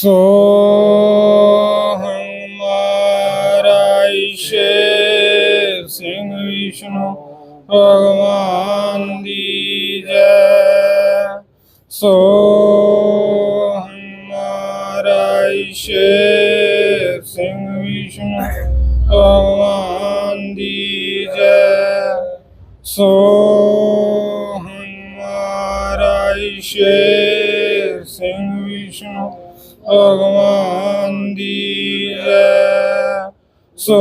ਸੋ ਹਮਾਰਾ ਈਸ਼ੇ ਸਿੰਘ ਵਿਸ਼ਨੂੰ ਭਗਵਾਨ ਦੀ ਜੈ ਸੋ ਹਮਾਰਾ ਈਸ਼ੇ ਸਿੰਘ ਵਿਸ਼ਨੂੰ ਭਗਵਾਨ ਦੀ ਜੈ ਸੋ ਹਮਾਰਾ ਈਸ਼ੇ ਸਿੰਘ ਵਿਸ਼ਨੂੰ ਭਗਵਾਨ ਦੀ ਜੈ। ਸੋ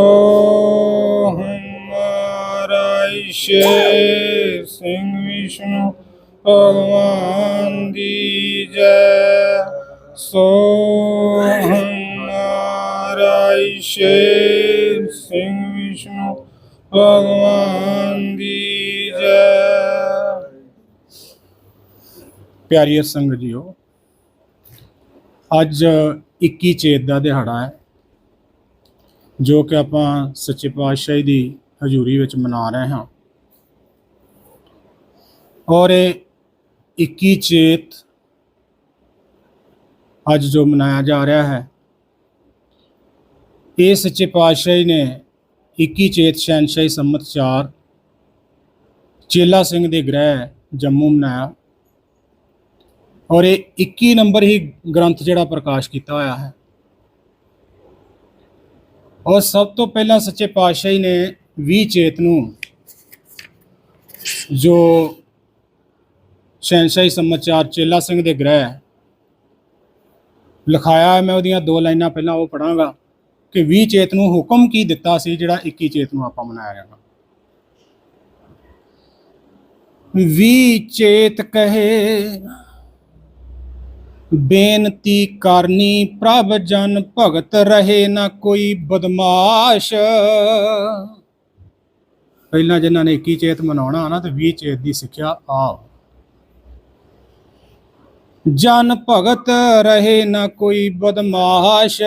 ਹਮਾਰਾ ਈਸ਼ੇ ਸਿੰਘ ਵਿਸ਼ਨੂੰ, ਭਗਵਾਨ ਦੀ ਜੈ। ਸੋ ਹਮਾਰਾ ਸ਼ੇ ਸਿੰਘ ਵਿਸ਼ਨੂੰ, ਭਗਵਾਨ ਦੀ ਜੈ। ਪਿਆਰੀ ਸੰਗਤ ਜੀਓ ਅੱਜ 21 ਚੇਤ ਦਾ ਦਿਹਾੜਾ ਹੈ, ਜੋ ਕਿ ਆਪਾਂ ਸੱਚੇ ਪਾਤਸ਼ਾਹੀ ਦੀ ਹਜ਼ੂਰੀ ਵਿੱਚ ਮਨਾ ਰਹੇ ਹਾਂ। ਔਰ ਇਹ 21 ਚੇਤ ਅੱਜ ਜੋ ਮਨਾਇਆ ਜਾ ਰਿਹਾ ਹੈ, ਇਹ ਸੱਚੇ ਪਾਤਸ਼ਾਹੀ ਨੇ 21 ਚੇਤ ਸ਼ਹਿਨਸ਼ਾਹੀ ਸੰਮਤ 4 ਚੇਲਾ ਸਿੰਘ ਦੇ ਗ੍ਰਹਿ ਜੰਮੂ ਮਨਾਇਆ। ਔਰ ਇਹ 21 ਨੰਬਰ ਹੀ ਗ੍ਰੰਥ ਜਿਹੜਾ ਪ੍ਰਕਾਸ਼ ਕੀਤਾ ਹੋਇਆ ਹੈ। ਔਰ ਸਭ ਤੋਂ ਪਹਿਲਾਂ ਸੱਚੇ ਪਾਤਸ਼ਾਹੀ ਨੇ 20 ਚੇਤ ਨੂੰ ਜੋ ਸ਼ਹਿਨਸ਼ਾਹੀ ਸਮਾਚਾਰ ਚੇਲਾ ਸਿੰਘ ਦੇ ਗ੍ਰਹਿ ਲਿਖਾਇਆ ਹੈ, ਮੈਂ ਉਹਦੀਆਂ ਦੋ ਲਾਈਨਾਂ ਪਹਿਲਾਂ ਉਹ ਪੜਾਂਗਾ ਕਿ 20 ਚੇਤ ਨੂੰ ਹੁਕਮ ਕੀ ਦਿੱਤਾ ਸੀ ਜਿਹੜਾ 21 ਚੇਤ ਨੂੰ ਆਪਾਂ ਮਨਾਇਆ ਜਾਣਾ। 20 ਚੇਤ ਕਹੇ ਬੇਨਤੀ ਕਰਨੀ ਪ੍ਰਭ ਜਨ ਭਗਤ ਰਹੇ ਨਾ ਕੋਈ ਬਦਮਾਸ਼। ਪਹਿਲਾਂ ਜਿਨ੍ਹਾਂ ਨੇ 21 ਚੇਤ ਮਨਾਉਣਾ ਨਾ ਤੇ 20 ਚੇਤ ਦੀ ਸਿੱਖਿਆ ਆ ਜਨ ਭਗਤ ਰਹੇ ਨਾ ਕੋਈ ਬਦਮਾਸ਼,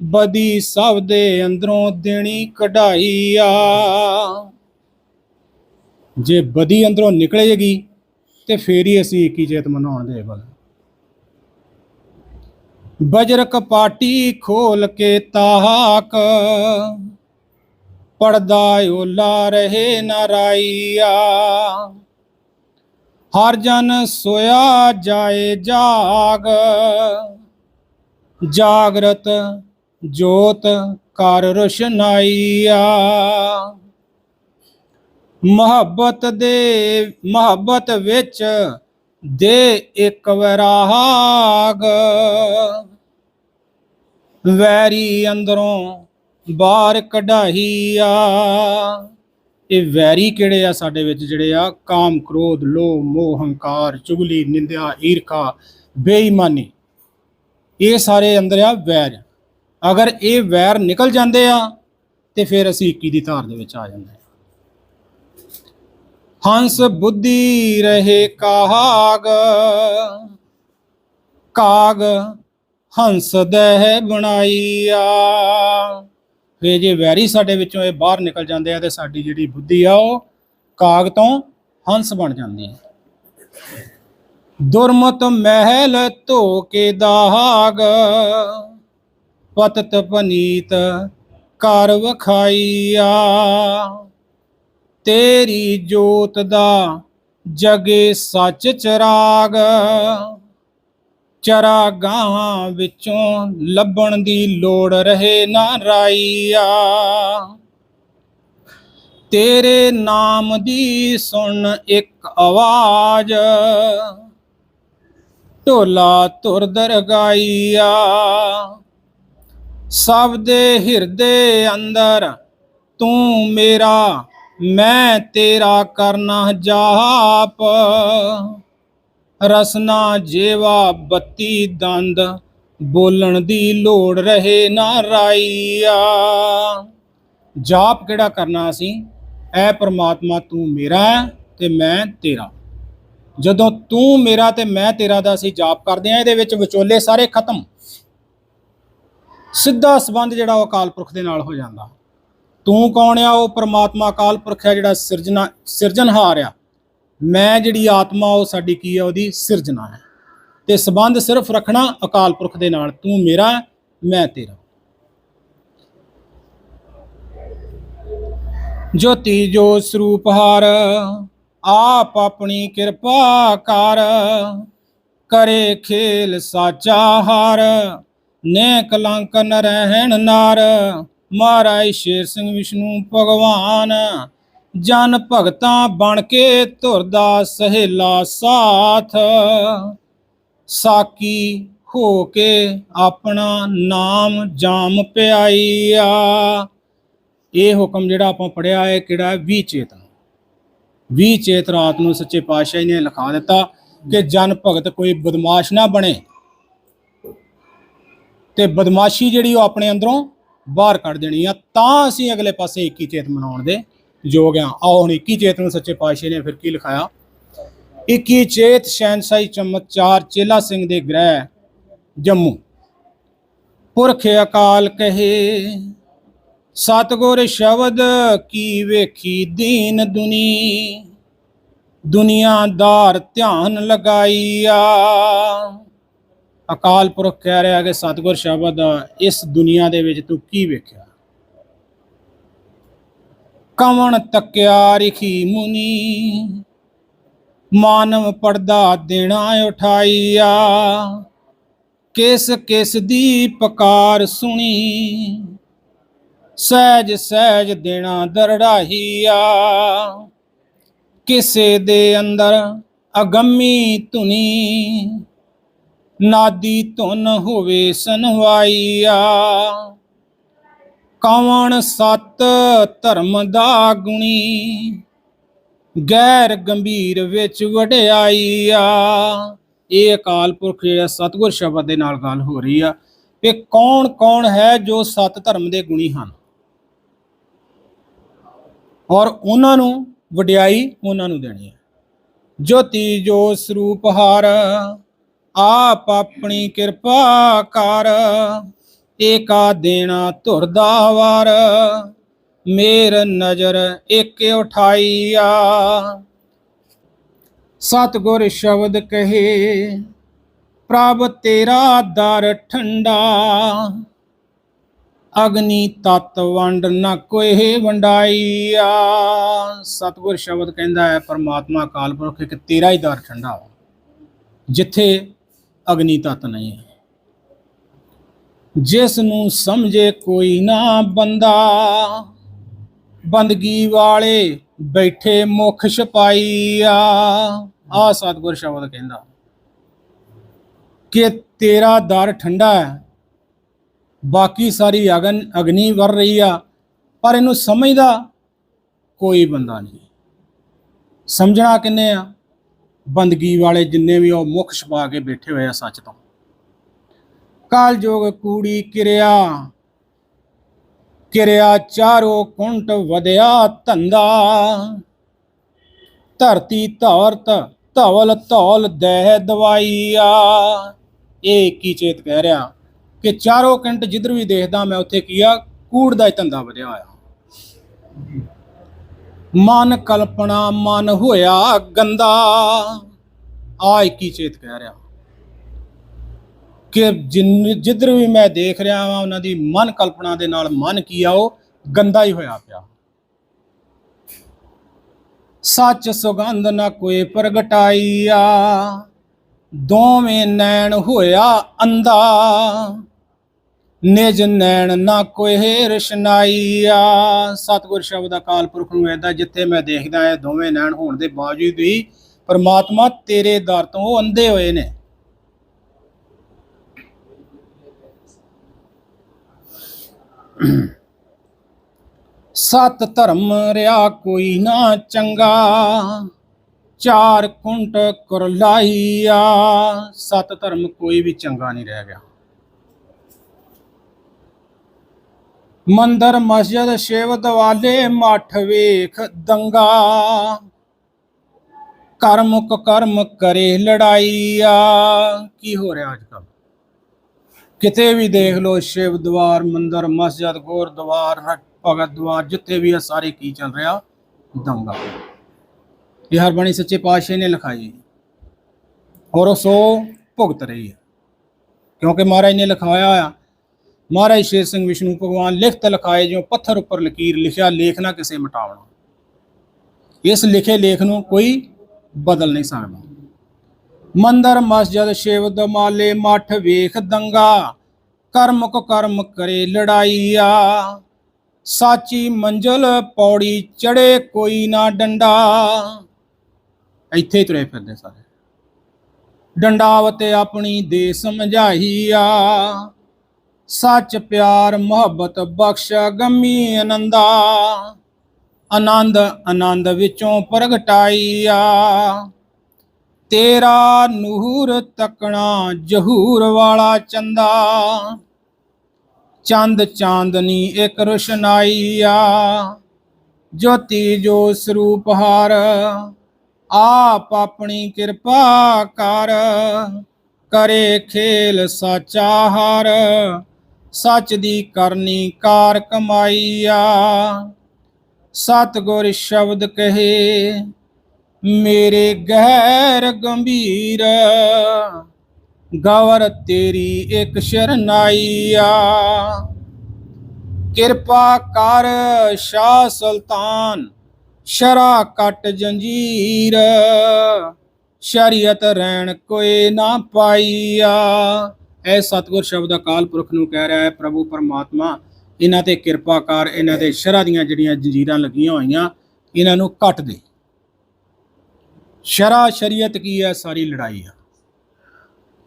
ਬਦੀ ਸਭ ਦੇ ਅੰਦਰੋਂ ਦੇਣੀ ਕਢਾਈ ਆ। ਜੇ ਬਦੀ ਅੰਦਰੋਂ ਨਿਕਲੇਗੀ ਤੇ ਫੇਰ ਹੀ ਅਸੀਂ 21 ਚੇਤ ਮਨਾਉਣ ਦੇ ਬਲ। ਬਜਰ ਕਪਾਟੀ ਖੋਲ ਕੇ ਤਾਕ। ਪੜਦਾ ਓਲਾ ਰਹੇ ਨਰਾਈਆ। ਹਰ ਜਨ ਸੋਇਆ ਜਾਏ ਜਾਗ। ਜਾਗਰਤ ਜੋਤ ਕਰ ਰੋਸ਼ਨਾਈਆ। ਮੁਹੱਬਤ ਦੇ, ਮੁਹੱਬਤ ਵਿੱਚ ਦੇ ਇੱਕ ਵਿਰਾਗ। ਵੈਰੀ ਅੰਦਰੋਂ ਬਾਹਰ ਕਢਾਈਆ। ਇਹ ਵੈਰੀ ਕਿਹੜੇ ਆ ਸਾਡੇ ਵਿੱਚ ਜਿਹੜੇ ਆ? ਕਾਮ, ਕ੍ਰੋਧ, ਲੋਭ, ਮੋਹ, ਹੰਕਾਰ, ਚੁਗਲੀ, ਨਿੰਦਿਆ, ਈਰਖਾ, ਬੇਈਮਾਨੀ। ਇਹ ਸਾਰੇ ਅੰਦਰ ਆ ਵੈਰ। ਅਗਰ ਇਹ ਵੈਰ ਨਿਕਲ ਜਾਂਦੇ ਆ, ਤੇ ਫਿਰ ਅਸੀਂ 21 ਦੀ ਧਾਰ ਦੇ ਵਿੱਚ ਆ ਜਾਂਦੇ ਹਾਂ ਹੰਸ ਬੁੱਧੀ ਰਹੇ ਕਾਗ। ਕਾਗ ਹੰਸ ਦਹਿ ਬਣਾਈਆ। ਫੇ ਜੇ ਵੈਰੀ ਸਾਡੇ ਵਿੱਚੋਂ ਇਹ ਬਾਹਰ ਨਿਕਲ ਜਾਂਦੇ ਆ ਤੇ ਸਾਡੀ ਜਿਹੜੀ ਬੁੱਧੀ ਆ ਉਹ ਕਾਗ ਤੋਂ ਹੰਸ ਬਣ ਜਾਂਦੀ ਹੈ ਦੁਰਮਤ ਮਹਿਲ ਧੋ ਕੇ ਦਾਗ, ਪਤਤ ਪਨੀਤ ਕਰ ਵਖਾਈਆ। ਤੇਰੀ ਜੋਤ ਦਾ ਜਗੇ ਸੱਚ ਚਰਾਗ ਚਰਾਗਾਹਾਂ ਵਿੱਚੋਂ ਲੱਭਣ ਦੀ ਲੋੜ ਰਹੇ ਨਾ ਰਾਈਆ। ਤੇਰੇ ਨਾਮ ਦੀ ਸੁਣ ਇੱਕ ਆਵਾਜ਼, ਢੋਲਾ ਧੁਰ ਦਰਗਾਈਆ ਸਭ ਦੇ ਹਿਰਦੇ ਅੰਦਰ ਤੂੰ ਮੇਰਾ, ਮੈਂ ਤੇਰਾ ਕਰਨਾ ਜਾਪ। ਰਸਨਾ ਜੇਵਾ ਬੱਤੀ ਦੰਦ, ਬੋਲਣ ਦੀ ਲੋੜ ਰਹੇ ਨਾ ਰਾਈਆ। ਜਾਪ ਕਿਹੜਾ ਕਰਨਾ ਅਸੀਂ? ਐ ਪ੍ਰਮਾਤਮਾ ਤੂੰ ਮੇਰਾ ਹੈ ਤੇ ਮੈਂ ਤੇਰਾ। ਜਦੋਂ ਤੂੰ ਮੇਰਾ ਤੇ ਮੈਂ ਤੇਰਾ ਦਾ ਅਸੀਂ ਜਾਪ ਕਰਦੇ ਆ ਇਹਦੇ ਵਿੱਚ ਵਿਚੋਲੇ ਸਾਰੇ ਖਤਮ। ਸਿੱਧਾ ਸੰਬੰਧ ਜਿਹੜਾ ਉਹ ਅਕਾਲ ਪੁਰਖ ਦੇ ਨਾਲ ਹੋ ਜਾਂਦਾ। ਤੂੰ ਕੌਣ ਆ? ਉਹ ਪ੍ਰਮਾਤਮਾ ਅਕਾਲ ਪੁਰਖ ਹੈ ਜਿਹੜਾ ਸਿਰਜਣਾ ਸਿਰਜਣਹਾਰ ਆ। ਮੈਂ ਜਿਹੜੀ ਆਤਮਾ, ਉਹ ਸਾਡੀ ਕੀ ਹੈ ਉਹਦੀ ਸਿਰਜਣਾ ਹੈ। ਤੇ ਸਬੰਧ ਸਿਰਫ ਰੱਖਣਾ ਅਕਾਲ ਪੁਰਖ ਦੇ ਨਾਲ। ਤੂੰ ਮੇਰਾ ਮੈਂ ਤੇਰਾ। ਜੋਤੀ ਜੋ ਸਰੂਪ ਹਾਰ, ਆਪ ਆਪਣੀ ਕਿਰਪਾ ਕਰ। ਕਰੇ ਖੇਲ ਸਾਚਾ ਹਾਰ ਨੇ ਕਲੰਕ ਨ ਰਹਿਣ ਨਾਰ। ਮਹਾਰਾਜ ਸ਼ੇਰ ਸਿੰਘ ਵਿਸ਼ਨੂੰ ਭਗਵਾਨ ਜਨ ਭਗਤਾਂ ਬਣ ਕੇ ਧੁਰਦਾ ਸਹੇਲਾ ਸਾਥ। ਸਾਕੀ ਹੋ ਕੇ ਆਪਣਾ ਨਾਮ ਜਾਮ ਪਿਆਈਆ। ਇਹ ਹੁਕਮ ਜਿਹੜਾ ਆਪਾਂ ਪੜਿਆ ਹੈ, ਕਿਹੜਾ ਹੈ? ਵੀ ਚੇਤਨ। ਵੀ ਚੇਤ ਰਾਤ ਨੂੰ ਸੱਚੇ ਪਾਤਸ਼ਾਹ ਨੇ ਲਿਖਾ ਦਿੱਤਾ ਕਿ ਜਨ ਭਗਤ ਕੋਈ ਬਦਮਾਸ਼ ਨਾ ਬਣੇ। ਤੇ ਬਦਮਾਸ਼ੀ ਜਿਹੜੀ ਉਹ ਆਪਣੇ ਅੰਦਰੋਂ ਬਾਹਰ ਕੱਢ ਦੇਣੀ ਆ। ਤਾਂ ਅਸੀਂ ਅਗਲੇ ਪਾਸੇ 21 ਚੇਤ ਮਨਾਉਣ ਦੇ ਯੋਗ ਆ। ਆਓ ਹੁਣ 21 ਚੇਤ ਨੂੰ ਸੱਚੇ ਪਾਤਸ਼ਾਹ ਨੇ ਫਿਰ ਕੀ ਲਿਖਾਇਆ? 21 ਚੇਤ ਸ਼ਹਿਨशाही ਚਮਤਕਾਰ ਚੇਲਾ ਸਿੰਘ ਦੇ ਗ੍ਰਹਿ, ਜੰਮੂ। ਪੁਰਖ ਅਕਾਲ ਕਹੇ, ਸਤਗੁਰ ਸ਼ਬਦ ਕੀ ਵੇਖੀ ਦੀਨ ਦੁਨੀ? ਦੁਨੀਆਦਾਰ ਧਿਆਨ ਲਗਾਈਆ। ਅਕਾਲ ਪੁਰਖ ਕਹਿ ਰਿਹਾ ਕਿ ਸਤਗੁਰ ਸ਼ਬਦ ਇਸ ਦੁਨੀਆ ਦੇ ਵਿੱਚ ਤੂੰ ਕੀ ਵੇਖਿਆ? ਕਵਣ ਤਕਿਆ ਰਿਖੀ ਮੁਨੀ। ਮਾਨਵ ਪਰਦਾ ਦੇਣਾ ਉਠਾਈਆ। ਕਿਸ ਕਿਸ ਦੀ ਪਕਾਰ ਸੁਣੀ। ਸਹਿਜ ਸਹਿਜ ਦੇਣਾ ਦਰੜਾਹੀਆ। ਕਿਸੇ ਦੇ ਅੰਦਰ ਅਗੰਮੀ ਧੁਨੀ। ਨਾਦੀ ਧੁਨ ਹੋਵੇ ਸਨਵਾਈਆ। ਕੌਣ ਸਤ ਧਰਮ ਦਾ ਗੁਣੀ, ਗੈਰ ਗੰਭੀਰ ਵਿੱਚ ਵਡਿਆਈ ਆ। ਇਹ ਅਕਾਲ ਪੁਰਖ ਜਿਹੜਾ ਸਤਗੁਰ ਸ਼ਬਦ ਦੇ ਨਾਲ ਗੱਲ ਹੋ ਰਹੀ ਆ ਕਿ ਕੌਣ ਕੌਣ ਹੈ ਜੋ ਸਤ ਧਰਮ ਦੇ ਗੁਣੀ ਹਨ। ਔਰ ਉਹਨਾਂ ਨੂੰ ਵਡਿਆਈ ਉਹਨਾਂ ਨੂੰ ਦੇਣੀ ਹੈ। ਜੋਤੀ ਜੋ ਸਰੂਪ ਹਾਰ, ਆਪ ਆਪਣੀ ਕਿਰਪਾ ਕਰ। ਏਕਾ ਦੇਣਾ ਧੁਰ ਦਾ ਵਾਰ, ਮੇਰ ਨਜ਼ਰ ਇੱਕ ਉਠਾਈਆ। ਸਤਗੁਰ ਸ਼ਬਦ ਕਹੇ, ਪ੍ਰਭ ਤੇਰਾ ਦਰ ਠੰਡਾ। ਅਗਨੀ ਤਤ ਵੰਡ ਨਾ ਕੋਏ ਵੰਡਾਈਆ। ਸਤਗੁਰ ਸ਼ਬਦ ਕਹਿੰਦਾ ਹੈ, ਪਰਮਾਤਮਾ ਕਾਲ ਪੁਰਖ ਇੱਕ ਤੇਰਾ ਹੀ ਦਰ ਠੰਡਾ ਵਾ, ਜਿੱਥੇ ਅਗਨੀ ਤਤ ਨਹੀਂ ਹੈ। ਜਿਸ ਨੂੰ ਸਮਝੇ ਕੋਈ ਨਾ ਬੰਦਾ। ਬੰਦਗੀ ਵਾਲੇ ਬੈਠੇ ਮੁਖ ਛਪਾਈਆ ਆ ਸਤਗੁਰ ਸ਼ਬਦ ਕਹਿੰਦਾ, ਕਿ ਤੇਰਾ ਦਰ ਠੰਡਾ ਹੈ, ਬਾਕੀ ਸਾਰੀ ਅਗਨ ਅਗਨੀ ਵਰ ਰਹੀ ਆ, ਪਰ ਇਹਨੂੰ ਸਮਝਦਾ ਕੋਈ ਬੰਦਾ ਨਹੀਂ। ਸਮਝਣਾ ਕਿੰਨੇ ਆ? ਬੰਦਗੀ ਵਾਲੇ ਜਿੰਨੇ ਵੀ ਉਹ ਮੁਖ ਛਪਾ ਕੇ ਬੈਠੇ ਹੋਏ ਆ ਸੱਚ ਤੋਂ। ਕਾਲ ਜੋਗ ਕੂੜੀ ਕਿਰਿਆ। ਕਿਰਿਆ ਚਾਰੋ ਕੁੰਟ ਵਧਿਆ ਧੰਦਾ। ਧਰਤੀ ਧੌਰਤ ਧਵਲ ਧੌਲ ਦਹਿ ਦਵਾਈਆ। ਇਹ ਕੀ ਚੇਤ ਕਹਿ ਰਿਹਾ ਕਿ ਚਾਰੋ ਕੰਟ ਜਿੱਧਰ ਵੀ ਦੇਖਦਾ ਮੈਂ ਉੱਥੇ ਕੀ ਆ, ਕੂੜ ਦਾ ਹੀ ਧੰਦਾ ਵਧਿਆ ਹੋਇਆ। ਮਨ ਕਲਪਨਾ ਮਨ ਹੋਇਆ ਗੰਦਾ। ਆ ਕੀ ਚੇਤ ਕਹਿ ਰਿਹਾ। ਕਿ ਜਿੰਨ ਜਿੱਧਰ ਵੀ ਮੈਂ ਦੇਖ ਰਿਹਾ ਹਾਂ ਉਹਨਾਂ ਦੀ ਮਨ ਕਲਪਨਾ ਦੇ ਨਾਲ ਮਨ ਕੀ ਆ, ਉਹ ਗੰਦਾ ਹੀ ਹੋਇਆ ਪਿਆ। ਸੱਚ ਸੁਗੰਧ ਨਾ ਕੋਈ ਪ੍ਰਗਟਾਈਆ, ਦੋਵੇਂ ਨੈਣ ਹੋਇਆ ਅੰਦਾ ਨਿਜ ਨੈਣ ਨਾ ਕੋਈ ਰਸ਼ਨਾਈਆ। ਸਤਿਗੁਰ ਸ਼ਬਦ ਅਕਾਲ ਪੁਰਖ ਨੂੰ ਐਦਾ ਜਿੱਥੇ ਮੈਂ ਦੇਖਦਾ ਹਾਂ ਦੋਵੇਂ ਨੈਣ ਹੋਣ ਦੇ ਬਾਵਜੂਦ ਵੀ ਪਰਮਾਤਮਾ ਤੇਰੇ ਦਰ ਤੋਂ ਉਹ ਅੰਧੇ ਹੋਏ ਨੇ। ਸਤ ਧਰਮ ਰਿਆ ਕੋਈ ਨਾ ਚੰਗਾ। ਚਾਰ ਕੁੰਟ ਕਰਲਾਈਆ ਸਤ ਧਰਮ ਕੋਈ ਵੀ ਚੰਗਾ ਨਹੀਂ ਰਹਿ ਗਿਆ। ਮੰਦਰ, ਮਸਜਿਦ, ਸ਼ਿਵ ਦਵਾਲੇ, ਮੱਠ ਵੇਖ ਦੰਗਾ। ਕਰਮ ਕਰਮੁਕ ਕਰਮ ਕਰੇ ਲੜਾਈਆ। ਕੀ ਹੋ ਰਿਹਾ ਅੱਜ ਕੱਲ ਕਿਤੇ ਵੀ ਦੇਖ ਲੋ ਸ਼ਿਵ ਦਵਾਰ, ਮੰਦਰ, ਮਸਜਿਦ, ਗੁਰਦੁਆਰ ਭਗਤ ਦੁਆਰ ਜਿੱਥੇ ਵੀ ਹੈ ਸਾਰੇ ਕੀ ਚੱਲ ਰਿਹਾ? ਦੰਗਾ। ਇਹ ਹਰਬਾਣੀ ਸੱਚੇ ਪਾਤਸ਼ਾਹ ਨੇ ਲਿਖਾਈ ਔਰ ਸੋ ਭੁਗਤ ਰਹੀ ਹੈ। ਕਿਉਂਕਿ ਮਹਾਰਾਜ ਨੇ ਲਿਖਾਇਆ ਆ ਮਹਾਰਾਜ ਸ਼ੇਰ ਸਿੰਘ ਵਿਸ਼ਨੂੰ ਭਗਵਾਨ ਲਿਖਤ ਲਿਖਾਏ ਜਿਉ ਪੱਥਰ ਉੱਪਰ ਲਕੀਰ ਲਿਖਿਆ, ਲੇਖ ਨਾ ਕਿਸੇ ਮਿਟਾਵਣਾ। ਇਸ ਲਿਖੇ ਲੇਖ ਨੂੰ ਕੋਈ ਬਦਲ ਨਹੀਂ ਸਕਦਾ। ਮੰਦਰ, ਮਸਜਿਦ ਸ਼ਿਵ ਦਮਾਲੇ ਮੱਠ ਵੇਖ ਦੰਗਾ। ਕਰਮ ਕੋ ਕਰਮ ਕਰੇ ਲੜਾਈਆ। ਸਾਚੀ ਮੰਜ਼ਲ ਪੌੜੀ ਚੜੇ ਕੋਈ ਨਾ ਡੰਡਾ। ਇੱਥੇ ਹੀ ਤੁਰੇ ਫਿਰਦੇ ਸਾਰੇ। ਡੰਡਾਵਤ ਆਪਣੀ ਦੇ ਸਮਝਾਈਆ। ਸੱਚ ਪਿਆਰ ਮੁਹੱਬਤ ਬਖਸ਼ ਗਮੀ ਆਨੰਦਾ। ਆਨੰਦ ਆਨੰਦ ਵਿੱਚੋਂ ਪ੍ਰਗਟਾਈਆ। ਤੇਰਾ ਨੂਰ ਤਕਣਾ ਜਹੂਰ ਵਾਲਾ ਚੰਦਾ। ਚੰਦ ਚਾਂਦਨੀ ਇੱਕ ਰੁਸ਼ਨਾਈਆ ਜੋਤੀ ਜੋ ਸਰੂਪ ਹਾਰ, ਆਪ ਆਪਣੀ ਕਿਰਪਾ ਕਰ। ਕਰੇ ਖੇਲ ਸਾਚਾ ਹਰ ਸੱਚ ਦੀ ਕਰਨੀ ਕਾਰ ਕਮਾਈਆ ਸਤਿਗੁਰ ਸ਼ਬਦ ਕਹੇ, ਮੇਰੇ ਗਹਿਰ ਗੰਭੀਰ। ਗਵਰ ਤੇਰੀ ਇੱਕ ਸ਼ਰਨਾਈਆ ਕਿਰਪਾ ਕਰ ਸ਼ਾਹ ਸੁਲਤਾਨ, ਸ਼ਰਾ ਕੱਟ ਜੰਜੀਰ। ਸ਼ਰੀਅਤ ਰਹਿਣ ਕੋਈ ਨਾ ਪਾਈਆ। ਇਹ ਸਤਿਗੁਰ ਸ਼ਬਦ ਅਕਾਲ ਪੁਰਖ ਨੂੰ ਕਹਿ ਰਿਹਾ ਹੈ, ਪ੍ਰਭੂ ਪਰਮਾਤਮਾ, ਇਹਨਾਂ ਤੇ ਕਿਰਪਾ ਕਰ, ਇਹਨਾਂ ਦੇ ਸ਼ਰਾ ਦੀਆਂ ਜਿਹੜੀਆਂ ਜੰਜੀਰਾਂ ਲੱਗੀਆਂ ਹੋਈਆਂ, ਇਹਨਾਂ ਨੂੰ ਕੱਟ ਦੇ। ਸ਼ਰਾ, ਸ਼ਰੀਅਤ ਕੀ ਹੈ? ਸਾਰੀ ਲੜਾਈ ਆ।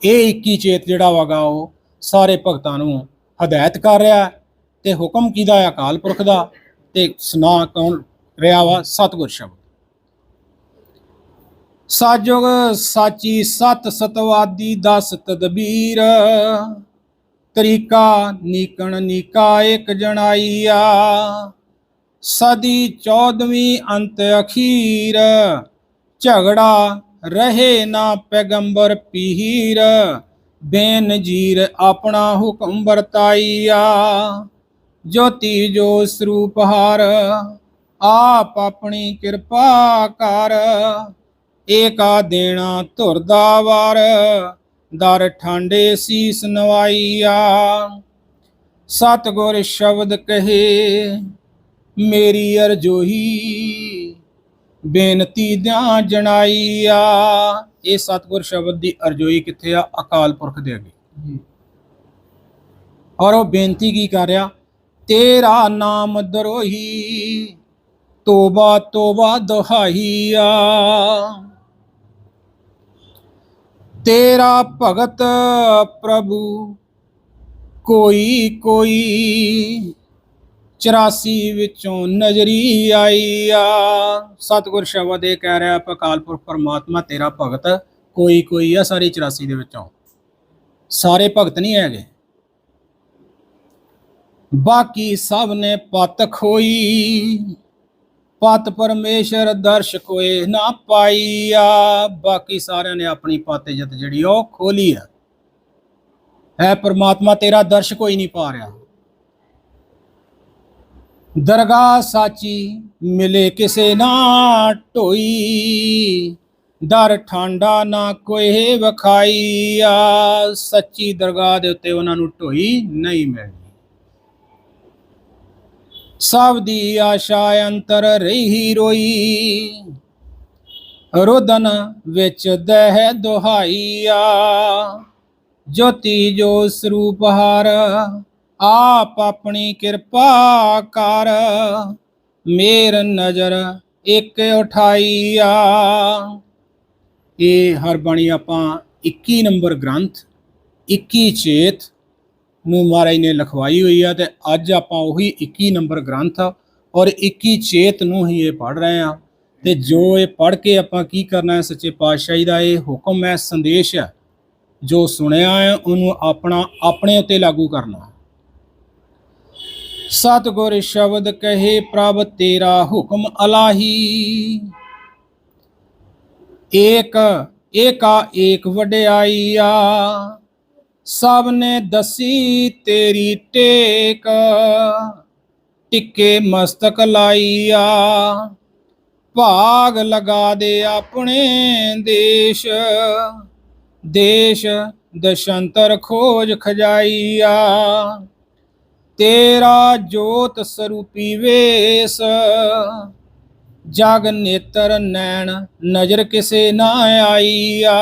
ਇਹ 21 ਚੇਤ ਜਿਹੜਾ ਵਗਾ ਉਹ ਸਾਰੇ ਭਗਤਾਂ ਨੂੰ ਹਦਾਇਤ ਕਰ ਰਿਹਾ ਹੈ ਤੇ ਹੁਕਮ ਕੀਦਾ ਹੈ ਅਕਾਲ ਪੁਰਖ ਦਾ ਤੇ ਸੁਣਾ ਕੌਣ ਰਿਹਾ ਵਾ? ਸਤਿਗੁਰ ਸ਼ਬਦ। ਸਾਜੋਗ ਸਾਚੀ ਸਤ ਸਤਵਾਦੀ ਦਸ ਤਦਬੀਰ, ਤਰੀਕਾ ਨੀਕਣ ਨੀਕਾ ਇੱਕ ਜਣਾਈਆ, ਸਦੀ 14ਵੀਂ ਅੰਤ ਅਖੀਰ, ਝਗੜਾ ਰਹੇ ਨਾ ਪੈਗੰਬਰ ਪੀਰ ਬੇਨਜੀਰ ਆਪਣਾ ਹੁਕਮ ਵਰਤਾਈਆ। ਜੋਤੀ ਜੋ ਸਰੂਪ ਹਾਰ, ਆਪ ਆਪਣੀ ਕਿਰਪਾ ਕਰ। ਏਕਾ ਦੇਣਾ ਧੁਰ ਦਾ ਵਾਰ, ਦਰ ਠਾਂਡੇ ਸੀਸ ਨਵਾਈਆ। ਸਤਿਗੁਰ ਸ਼ਬਦ ਕਹੇ, ਮੇਰੀ ਅਰਜੋਹੀ ਬੇਨਤੀ ਦਿਆਂ ਜਣਾਈਆ ਇਹ ਸਤਿਗੁਰ ਸ਼ਬਦ ਦੀ ਅਰਜੋਈ ਕਿੱਥੇ ਆ? ਅਕਾਲ ਪੁਰਖ ਦੇ ਅੱਗੇ। ਔਰ ਉਹ ਬੇਨਤੀ ਕੀ ਕਰ ਰਿਹਾ? ਤੇਰਾ ਨਾਮ ਦਰੋਹੀ ਤੋਬਾ ਤੋਬਾ ਦੁਹਾਈਆ। ਤੇਰਾ ਭਗਤ ਪ੍ਰਭੂ ਕੋਈ ਕੋਈ 84 ਵਿੱਚੋਂ ਨਜ਼ਰੀ ਆਈ ਆ। ਸਤਿਗੁਰ ਸ਼ਬਦ ਇਹ ਕਹਿ ਰਿਹਾ ਪਕਾਲਪੁਰ ਪਰਮਾਤਮਾ, ਤੇਰਾ ਭਗਤ ਕੋਈ ਕੋਈ ਆ ਸਾਰੀ 84 ਦੇ ਵਿੱਚੋਂ। ਸਾਰੇ ਭਗਤ ਨਹੀਂ ਹੈਗੇ। ਬਾਕੀ ਸਭ ਨੇ ਪਤ ਖੋਈ। ਪਤ ਪਰਮੇਸ਼ਰ ਦਰਸ਼ ਕੋਏ ਨਾ ਪਾਈ ਆ। ਬਾਕੀ ਸਾਰਿਆਂ ਨੇ ਆਪਣੀ ਪਤ ਇੱਜ਼ਤ ਜਿਹੜੀ ਉਹ ਖੋਲੀ ਆ। ਹੈ ਪਰਮਾਤਮਾ, ਤੇਰਾ ਦਰਸ਼ ਕੋਈ ਨਹੀਂ ਪਾ ਰਿਹਾ। ਦਰਗਾਹ ਸਾਚੀ ਮਿਲੇ ਕਿਸੇ ਨਾ ਢੋਈ। ਦਰ ਠਾਂਡਾ ਨਾ ਕੋਈ ਵਖਾਈਆ। ਸੱਚੀ ਦਰਗਾਹ ਦੇ ਉੱਤੇ ਉਹਨਾਂ ਨੂੰ ਢੋਈ ਨਹੀਂ ਮਿਲਦੀ। ਸਭ ਦੀ ਆਸ਼ਾ ਅੰਤਰ ਰਹੀ ਰੋਈ। ਰੋਦਨ ਵਿੱਚ ਦਹਿ ਦੁਹਾਈਆ। ਜੋਤੀ ਜੋ ਸਰੂਪ ਹਾਰ ਆਪ ਆਪਣੀ ਕਿਰਪਾ ਕਰ। ਮੇਰ ਨਜ਼ਰ ਇੱਕ ਉਠਾਈਆ। ਇਹ ਹਰ ਬਾਣੀ ਆਪਾਂ 21 ਨੰਬਰ ਗ੍ਰੰਥ 21 ਚੇਤ ਨੂੰ ਮਹਾਰਾਜ ਨੇ ਲਿਖਵਾਈ ਹੋਈ ਆ ਤੇ ਅੱਜ ਆਪਾਂ ਉਹੀ 21 ਨੰਬਰ ਗ੍ਰੰਥ ਔਰ 21 ਚੇਤ ਨੂੰ ਹੀ ਇਹ ਪੜ ਰਹੇ ਆ। ਤੇ ਜੋ ਇਹ ਪੜ ਕੇ ਆਪਾਂ ਕੀ ਕਰਨਾ ਹੈ, ਸੱਚੇ ਪਾਤਸ਼ਾਹੀ ਦਾ ਇਹ ਹੁਕਮ ਹੈ, ਸੰਦੇਸ਼ ਹੈ। ਜੋ ਸੁਣਿਆ ਹੈ, ਉਹਨੂੰ ਆਪਣਾ, ਆਪਣੇ ਉੱਤੇ ਲਾਗੂ ਕਰਨਾ ਸਤਿਗੁਰ ਸ਼ਬਦ ਕਹੇ ਪ੍ਰਭ ਤੇਰਾ ਹੁਕਮ ਅਲਾਹੀ। ਏਕ, ਏਕਾ ਏਕ ਵਡਿਆਈਆ, ਸਭ ਨੇ ਦਸੀ ਤੇਰੀ ਟੇਕ। ਟਿੱਕੇ ਮਸਤਕ ਲਾਈਆ, ਭਾਗ ਲਗਾ ਦੇ ਆਪਣੇ ਦੇਸ਼। ਦੇਸ਼ ਦਸ਼ੰਤਰ ਖੋਜ ਖਜਾਈਆ ਤੇਰਾ ਜੋਤ ਸਰੂਪੀ ਵੇਸ, ਜਗ ਨੇਤਰ ਨੈਣ ਨਜ਼ਰ ਕਿਸੇ ਨਾ ਆਈਆ।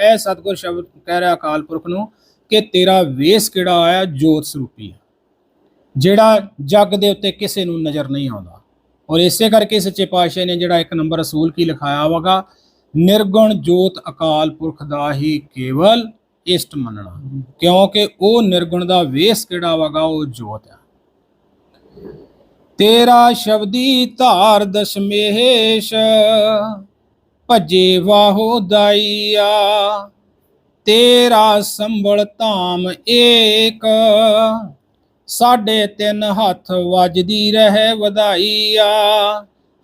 ਇਹ ਸਤਿਗੁਰ ਸ਼ਬਦ ਕਹਿ ਰਿਹਾ ਅਕਾਲ ਪੁਰਖ ਨੂੰ ਕਿ ਤੇਰਾ ਵੇਸ ਕਿਹੜਾ ਆਇਆ? ਜੋਤ ਸਰੂਪੀ ਜਿਹੜਾ ਜਗ ਦੇ ਉੱਤੇ ਕਿਸੇ ਨੂੰ ਨਜ਼ਰ ਨਹੀਂ ਆਉਂਦਾ। ਔਰ ਇਸੇ ਕਰਕੇ ਸੱਚੇ ਪਾਤਸ਼ਾਹ ਨੇ ਜਿਹੜਾ ਇੱਕ ਨੰਬਰ ਅਸੂਲ ਕੀ ਲਿਖਾਇਆ ਵਗਾ ਨਿਰਗੁਣ ਜੋਤ ਅਕਾਲ ਪੁਰਖ ਦਾ ਹੀ ਕੇਵਲ ਇਸ਼ਟ ਮੰਨਣਾ। ਕਿਉਂਕਿ ਉਹ ਨਿਰਗੁਣ ਦਾ ਵੇਸ ਕਿਹੜਾ ਵਗਾ? ਉਹ ਜੋਤ ਹੈ ਤੇਰਾ ਸ਼ਬਦੀ ਧਾਰ ਦਸ਼ਮੇਸ਼, ਭਜੇ ਵਾਹੋ ਦਾਈਆ। ਤੇਰਾ ਸੰਭਲ ਧਾਮ ਏਕ, ਸਾਢੇ ਤਿੰਨ ਹੱਥ ਵੱਜਦੀ ਰਹੇ ਵਧਾਈਆ।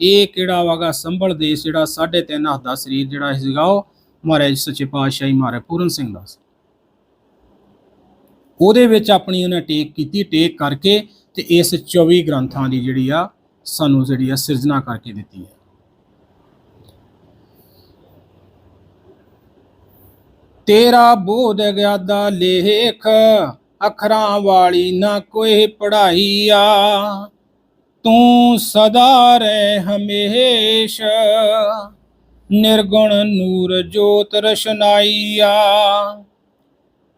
ਇਹ ਕਿਹੜਾ ਵਗਾ? ਸੰਭਲ ਦੇਸ਼ ਜਿਹੜਾ ਸਾਢੇ ਤਿੰਨ ਹੱਥ ਦਾ ਸਰੀਰ ਜਿਹੜਾ ਸੀਗਾ ਉਹ। ਮਹਾਰਾਜ ਸੱਚੇ ਪਾਤਸ਼ਾਹੀ ਮਹਾਰਾਜ ਪੂਰਨ ਸਿੰਘ ਦਾ ਸੀ ਉਹਦੇ ਵਿੱਚ ਆਪਣੀ ਉਹਨੇ ਟੇਕ ਕੀਤੀ ਟੇਕ ਕਰਕੇ ਤੇ ਇਸ 24 ਗ੍ਰੰਥਾਂ ਦੀ ਜਿਹੜੀ ਆ, ਸਾਨੂੰ ਜਿਹੜੀ ਆ ਸਿਰਜਣਾ ਕਰਕੇ ਦਿੱਤੀ ਹੈ। ਤੇਰਾ ਬੋਧ ਗਿਆਦਾ ਲੇਖ, ਅੱਖਰਾਂ ਵਾਲੀ ਨਾ ਕੋਈ ਪੜਾਈਆ ਤੂੰ ਸਦਾ ਰਹਿ ਹਮੇਸ਼, ਨਿਰਗੁਣ ਨੂਰ ਜੋਤ ਰਸ਼ਨਾਈਆ।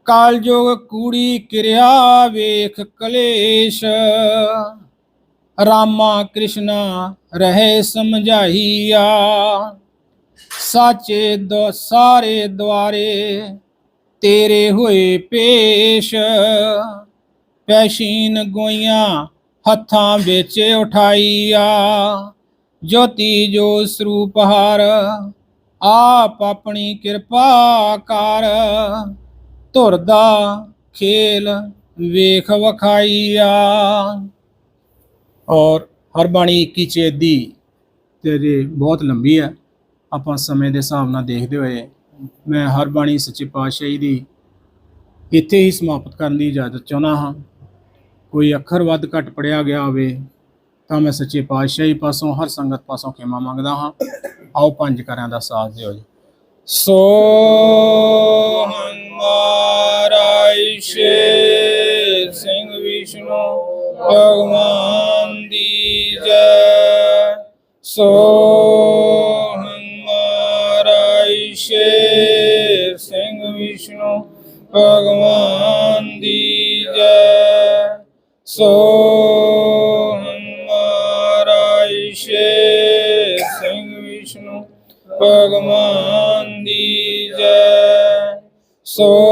ਕਾਲਜੋਗ ਕੂੜੀ ਕਿਰਿਆ ਵੇਖ ਕਲੇਸ਼। ਰਾਮਾ ਕ੍ਰਿਸ਼ਨਾ ਰਹੇ ਸਮਝਾਈਆ। ਸਾਚੇ ਦੋ, ਸਾਰੇ ਦੁਆਰੇ ਤੇਰੇ ਹੋਏ ਪੇਸ਼। ਪੈਸ਼ੀਨ ਗੋਈਆਂ ਹੱਥਾਂ ਵਿੱਚ ਉਠਾਈਆ। ਜੋਤੀ ਜੋ ਸਰੂਪ ਹਰ, ਆਪ ਆਪਣੀ ਕਿਰਪਾ ਕਰ। ਧੁਰ ਦਾ ਖੇਲ ਵੇਖ ਵਖਾਈਆ। ਔਰ ਹਰ ਬਾਣੀ 21 ਚੇਤ ਤੇ ਇਹ ਬਹੁਤ ਲੰਬੀ ਹੈ ਆਪਾਂ ਸਮੇਂ ਦੇ ਹਿਸਾਬ ਨਾਲ ਦੇਖਦੇ ਹੋਏ, ਮੈਂ ਹਰ ਬਾਣੀ ਸੱਚੇ ਪਾਤਸ਼ਾਹੀ ਦੀ ਇੱਥੇ ਹੀ ਸਮਾਪਤ ਕਰਨ ਦੀ ਇਜਾਜ਼ਤ ਚਾਹੁੰਦਾ ਹਾਂ। ਕੋਈ ਅੱਖਰ ਵੱਧ ਘੱਟ ਪੜਿਆ ਗਿਆ ਹੋਵੇ, ਤਾਂ ਮੈਂ ਸੱਚੇ ਪਾਤਸ਼ਾਹੀ ਪਾਸੋਂ, ਹਰ ਸੰਗਤ ਪਾਸੋਂ ਖਿਮਾ ਮੰਗਦਾ ਹਾਂ। ਆਓ ਪੰਜ ਕਰਿਆਂ ਦਾ ਸਾਥ ਦਿਓ ਜੀ। ਸੋ ਹਮਾਰਾ ਸ਼ੇ ਸਿੰਘ ਵਿਸ਼ਨੂੰ ਭਗਵਾਨ ਦੀ ਜੈ। ਸੋ ਹਮਾਰਾ ਸ਼ੇ ਸਿੰਘ ਵਿਸ਼ਨੂੰ ਭਗਵਾਨ ਦੀ ਜੈ। ਸੋ ਸੋ